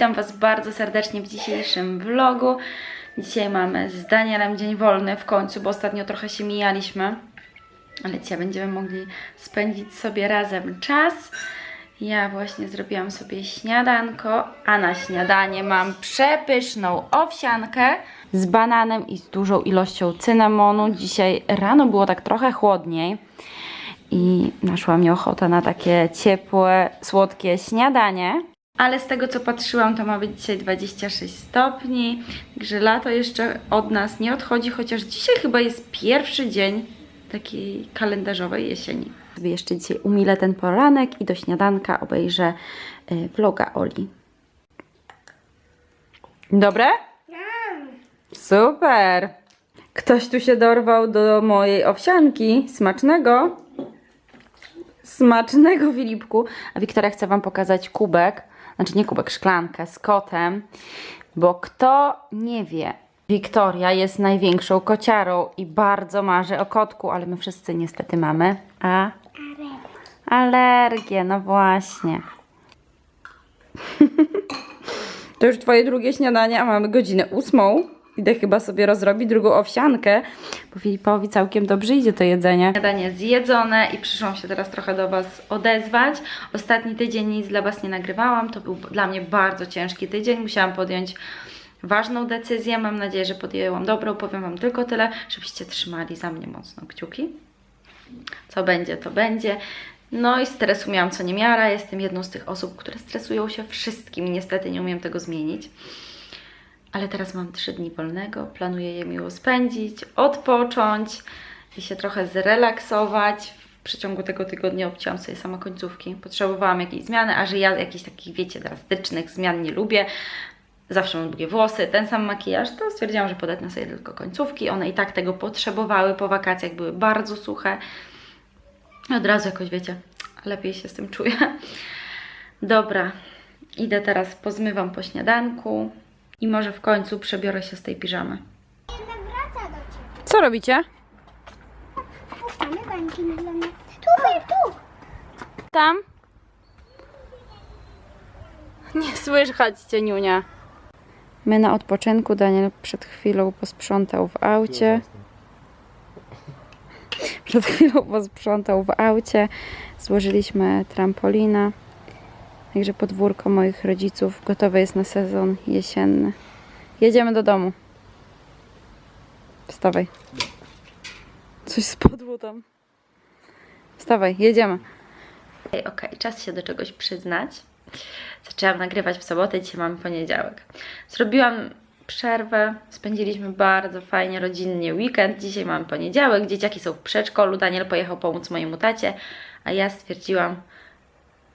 witam Was bardzo serdecznie w dzisiejszym vlogu. Dzisiaj mamy z Danielem dzień wolny w końcu, bo ostatnio trochę się mijaliśmy. Ale dzisiaj będziemy mogli spędzić sobie razem czas. Ja właśnie zrobiłam sobie śniadanko, a na śniadanie mam przepyszną owsiankę z bananem i z dużą ilością cynamonu. Dzisiaj rano było tak trochę chłodniej i naszła mi ochota na takie ciepłe, słodkie śniadanie. Ale z tego co patrzyłam, to ma być dzisiaj 26 stopni, także lato jeszcze od nas nie odchodzi, chociaż dzisiaj chyba jest pierwszy dzień takiej kalendarzowej jesieni. Sobie jeszcze dzisiaj umilę ten poranek i do śniadanka obejrzę y, vloga Oli. Dobre? Super! Ktoś tu się dorwał do mojej owsianki. Smacznego! Smacznego, Filipku. A Wiktoria chce Wam pokazać kubek, znaczy nie kubek, szklankę z kotem, bo kto nie wie, Wiktoria jest największą kociarą i bardzo marzy o kotku, ale my wszyscy niestety mamy. A? Alergię, no właśnie. To już Twoje drugie śniadanie, a mamy godzinę ósmą. Idę chyba sobie rozrobić drugą owsiankę, bo Filipowi całkiem dobrze idzie to jedzenie. Śniadanie zjedzone i przyszłam się teraz trochę do Was odezwać. Ostatni tydzień nic dla Was nie nagrywałam, to był dla mnie bardzo ciężki tydzień. Musiałam podjąć ważną decyzję. Mam nadzieję, że podjęłam dobrą. Powiem Wam tylko tyle, żebyście trzymali za mnie mocno kciuki. Co będzie, to będzie. No i stresu miałam co niemiara. Jestem jedną z tych osób, które stresują się wszystkim niestety nie umiem tego zmienić. Ale teraz mam trzy dni wolnego, planuję je miło spędzić, odpocząć i się trochę zrelaksować. W przeciągu tego tygodnia obcięłam sobie sama końcówki. Potrzebowałam jakiejś zmiany, a że ja jakichś takich, wiecie, drastycznych zmian nie lubię, zawsze mam długie włosy, ten sam makijaż, to stwierdziłam, że podetnę sobie tylko końcówki. One i tak tego potrzebowały po wakacjach, były bardzo suche. Od razu jakoś, wiecie, lepiej się z tym czuję. Dobra, idę teraz, pozmywam po śniadanku i może w końcu przebiorę się z tej piżamy. wraca do ciebie. Co robicie? Puszczamy bańki dla mnie. Tu, Filip, tu. Tam? Nie słychać cię, Niunia. My na odpoczynku, Daniel przed chwilą posprzątał w aucie. Przed chwilą posprzątał w aucie. Złożyliśmy trampolina. Także podwórko moich rodziców gotowe jest na sezon jesienny. Jedziemy do domu. Wstawaj. Coś spadło tam. Wstawaj, jedziemy. Okej, okay, czas się do czegoś przyznać. Zaczęłam nagrywać w sobotę, dzisiaj mamy poniedziałek. Zrobiłam przerwę, spędziliśmy bardzo fajnie, rodzinnie weekend. Dzisiaj mamy poniedziałek, dzieciaki są w przedszkolu, Daniel pojechał pomóc mojemu tacie, a ja stwierdziłam,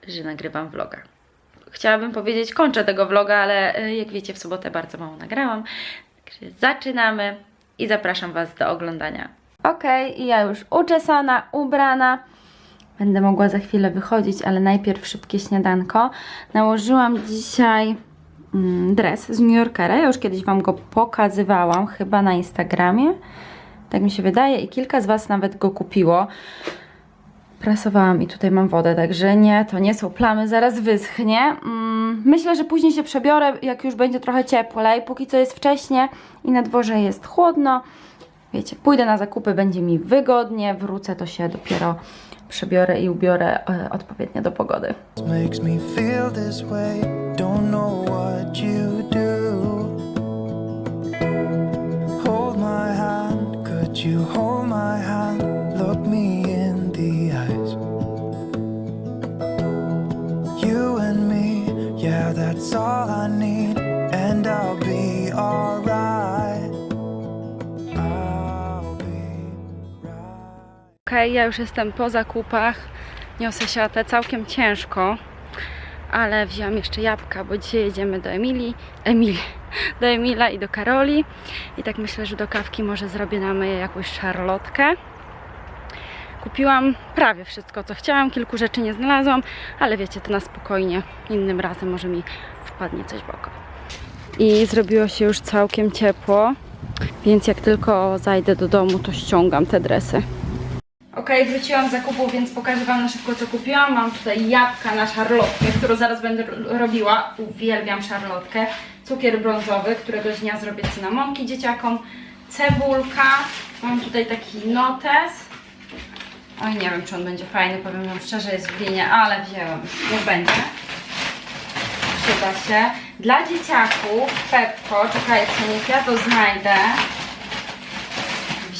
że nagrywam vloga. Chciałabym powiedzieć, kończę tego vloga, ale y, jak wiecie, w sobotę bardzo mało nagrałam. Także zaczynamy i zapraszam Was do oglądania. Okej, okay, ja już uczesana, ubrana. Będę mogła za chwilę wychodzić, ale najpierw szybkie śniadanko. Nałożyłam dzisiaj mm, dres z New Yorkera. Ja już kiedyś Wam go pokazywałam, chyba na Instagramie. Tak mi się wydaje i kilka z Was nawet go kupiło. Prasowałam i tutaj mam wodę, także nie, to nie są plamy, zaraz wyschnie. Mm, myślę, że później się przebiorę, jak już będzie trochę cieplej. Póki co jest wcześnie i na dworze jest chłodno. Wiecie, pójdę na zakupy, będzie mi wygodnie, wrócę, to się dopiero przebiorę i ubiorę e, odpowiednio do pogody. makes me feel this way. Don't know what Okej, ja już jestem po zakupach. Niosę siatę całkiem ciężko, ale wziąłam jeszcze jabłka, bo dzisiaj jedziemy do Emilii, Emilii, do Emila i do Karoli. I tak myślę, że do kawki może zrobię na myję jakąś szarlotkę. Kupiłam prawie wszystko, co chciałam. Kilku rzeczy nie znalazłam, ale wiecie, to na spokojnie. Innym razem może mi wpadnie coś w oko. I zrobiło się już całkiem ciepło, więc jak tylko zajdę do domu, to ściągam te dresy. Ok, wróciłam z zakupów, więc pokażę Wam na szybko co kupiłam. Mam tutaj jabłka na szarlotkę, którą zaraz będę ro- robiła. Uwielbiam szarlotkę. Cukier brązowy, któregoś dnia zrobię cynamonki dzieciakom. Cebulka. Mam tutaj taki notes. Oj, nie wiem, czy on będzie fajny, powiem Wam szczerze, jest w linie, ale wzięłam. Niech będzie. Przyda się. Dla dzieciaków Pepko, czekajcie, niech ja to znajdę.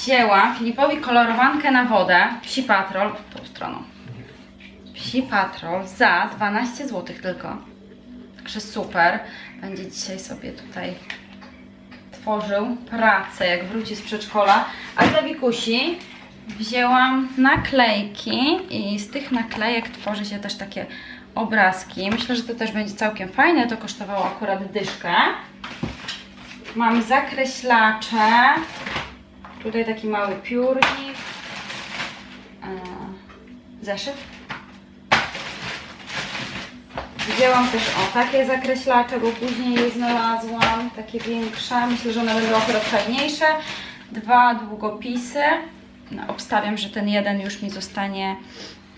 Wzięłam Filipowi kolorowankę na wodę. Psi Patrol, tą stroną. Psi Patrol za 12 zł tylko. Także super. Będzie dzisiaj sobie tutaj tworzył pracę, jak wróci z przedszkola. A dla Wikusi wzięłam naklejki i z tych naklejek tworzy się też takie obrazki. Myślę, że to też będzie całkiem fajne. To kosztowało akurat dyszkę. Mam zakreślacze. Tutaj taki mały piórnik. Zeszyt. Wzięłam też o takie zakreślacze, bo później je znalazłam, takie większe. Myślę, że one będą akurat fajniejsze. Dwa długopisy. No, obstawiam, że ten jeden już mi zostanie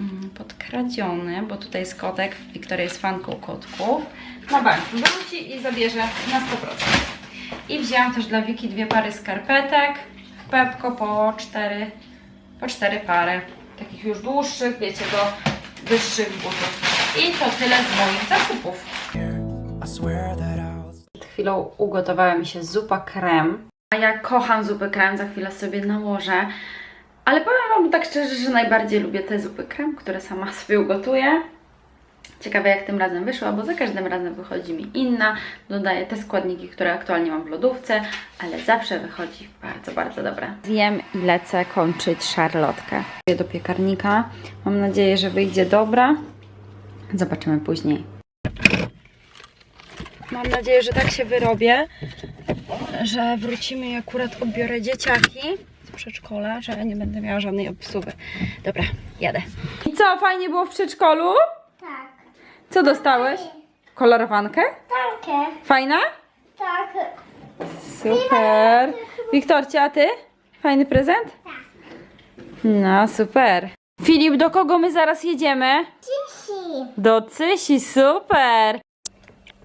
mm, podkradziony, bo tutaj jest kotek. Wiktoria jest fanką kotków. Na bank wróci i zabierze na 100%. I wzięłam też dla Wiki dwie pary skarpetek. Pepko po cztery, po cztery pary. Takich już dłuższych, wiecie, do wyższych butów. I to tyle z moich zakupów. Przed chwilą ugotowała mi się zupa krem. A ja kocham zupę krem, za chwilę sobie nałożę. Ale powiem Wam tak szczerze, że najbardziej lubię te zupy krem, które sama sobie ugotuję. Ciekawe jak tym razem wyszła, bo za każdym razem wychodzi mi inna. Dodaję te składniki, które aktualnie mam w lodówce, ale zawsze wychodzi bardzo, bardzo dobra. Zjem i lecę kończyć szarlotkę. Do piekarnika. Mam nadzieję, że wyjdzie dobra. Zobaczymy później. Mam nadzieję, że tak się wyrobię, że wrócimy i akurat odbiorę dzieciaki z przedszkola, że nie będę miała żadnej obsługi. Dobra, jadę. I co, fajnie było w przedszkolu? Tak. Co dostałeś? Kolorowankę? Danke. Fajna? Tak. Super. Wiktorcie, a ty? Fajny prezent? No, super. Filip, do kogo my zaraz jedziemy? Cisi. Do Cysi, super.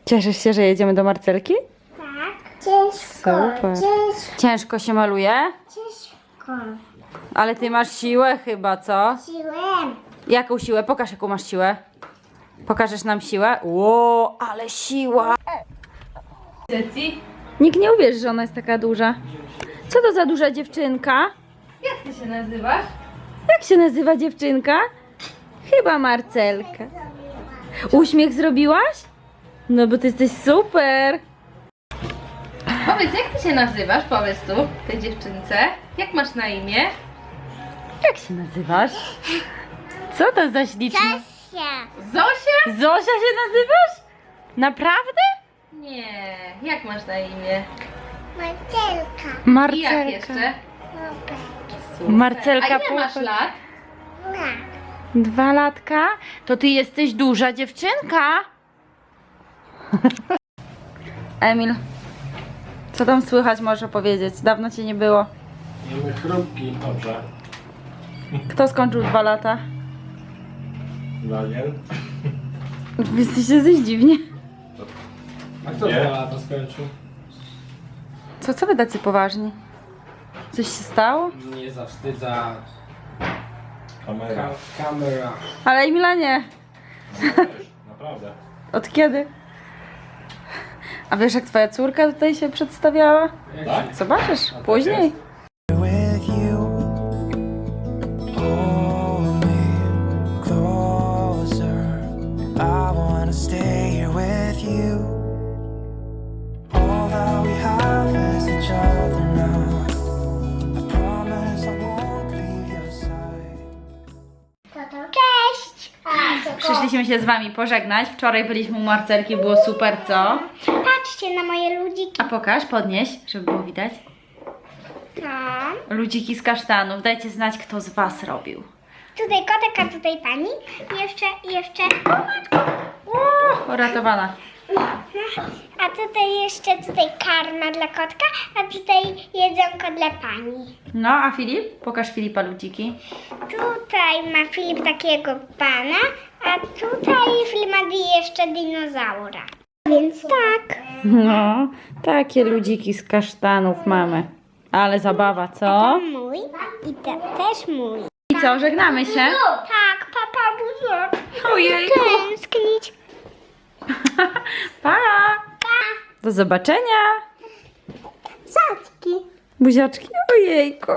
Cieszysz się, że jedziemy do Marcelki? Tak. Ciężko. Super. Ciężko. Ciężko się maluje, Ciężko. ale ty masz siłę chyba, co? Siłem. Jaką siłę? Pokaż, jaką masz siłę. Pokażesz nam siłę? Ło, ale siła! Nikt nie uwierzy, że ona jest taka duża. Co to za duża dziewczynka? Jak ty się nazywasz? Jak się nazywa dziewczynka? Chyba Marcelka. Uśmiech zrobiłaś? No bo ty jesteś super. Powiedz, jak ty się nazywasz? Powiedz tu, tej dziewczynce. Jak masz na imię? Jak się nazywasz? Co to za śliczna? Kasia. Zosia? Zosia się nazywasz? Naprawdę? Nie. Jak masz na imię? Marcelka. I jak jeszcze? Super. Marcelka A ile masz lat? Tak. Dwa latka? To ty jesteś duża dziewczynka. Emil, co tam słychać może powiedzieć? Dawno cię nie było. Jemy chrupki, dobrze. Kto skończył dwa lata? Daniel. Wy Jesteście coś dziwnie. A kto Nie. dwa lata skończył? Co, co wy tacy poważni? Coś się stało? Nie zawstydza Kamera. ka- kamera. Ale Emila nie. Naprawdę. Od kiedy? A wiesz jak twoja córka tutaj się przedstawiała? Jak Tak? Zobaczysz, później. Przyszliśmy się z wami pożegnać. Wczoraj byliśmy u Marcelki, było super, co? Patrzcie na moje ludziki. A pokaż, podnieś, żeby było widać. Tam. Ludziki z kasztanów. Dajcie znać, kto z was robił. Tutaj kotek, a tutaj pani. I jeszcze, i jeszcze. O matko. Uratowana. A tutaj jeszcze tutaj karma dla kotka, a tutaj jedzonko dla pani. No, a Filip? Pokaż Filipa ludziki. Tutaj ma Filip takiego pana, a tutaj ma jeszcze dinozaura. Więc tak. No, takie ludziki z kasztanów mamy. Ale zabawa, co? mój i to też mój. I co, żegnamy się? Tak, papa buziak. Ojej. Tęsknić. Pa! Do zobaczenia! Sadki. Buziaczki, ojejku.